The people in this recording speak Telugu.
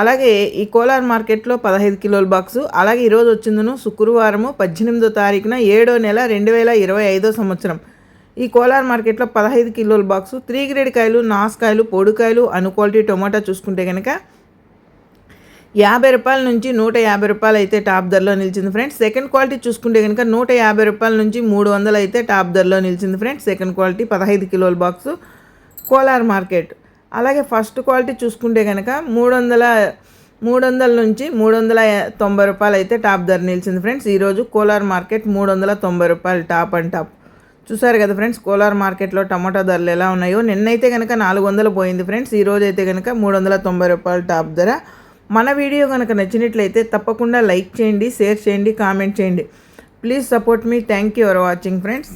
అలాగే ఈ కోలార్ మార్కెట్లో పదహైదు కిలోల బాక్సు అలాగే ఈరోజు వచ్చిందను శుక్రవారము పద్దెనిమిదో తారీఖున ఏడో నెల రెండు వేల ఇరవై ఐదో సంవత్సరం. ఈ కోలార్ మార్కెట్లో పదహైదు కిలోల బాక్సు త్రీ గ్రేడ్ కాయలు నాసుకాయలు పొడికాయలు అను క్వాలిటీ టొమాటో చూసుకుంటే కనుక యాభై రూపాయల నుంచి నూట యాభై రూపాయలు అయితే టాప్ ధరలో నిలిచింది ఫ్రెండ్స్. సెకండ్ క్వాలిటీ చూసుకుంటే కనుక నూట యాభై రూపాయల నుంచి మూడు వందలు అయితే టాప్ ధరలో నిలిచింది ఫ్రెండ్స్. సెకండ్ క్వాలిటీ పదహైదు కిలోల బాక్సు కోలార్ మార్కెట్. అలాగే ఫస్ట్ క్వాలిటీ చూసుకుంటే కనుక మూడు వందల మూడు వందల నుంచి మూడు వందల తొంభై రూపాయలు అయితే టాప్ ధర నిలిచింది ఫ్రెండ్స్. ఈరోజు కోలార్ మార్కెట్ మూడు వందల తొంభై రూపాయలు టాప్ అండ్ టాప్. చూసారు కదా ఫ్రెండ్స్ కోలార్ మార్కెట్లో టమాటా ధరలు ఎలా ఉన్నాయో. నిన్నైతే కనుక నాలుగు వందలు పోయింది ఫ్రెండ్స్. ఈరోజు అయితే కనుక మూడు వందల తొంభై రూపాయలు టాప్ ధర. మన వీడియో కనుక నచ్చినట్లయితే తప్పకుండా లైక్ చేయండి షేర్ చేయండి కామెంట్ చేయండి. Please support me. Thank you for watching friends.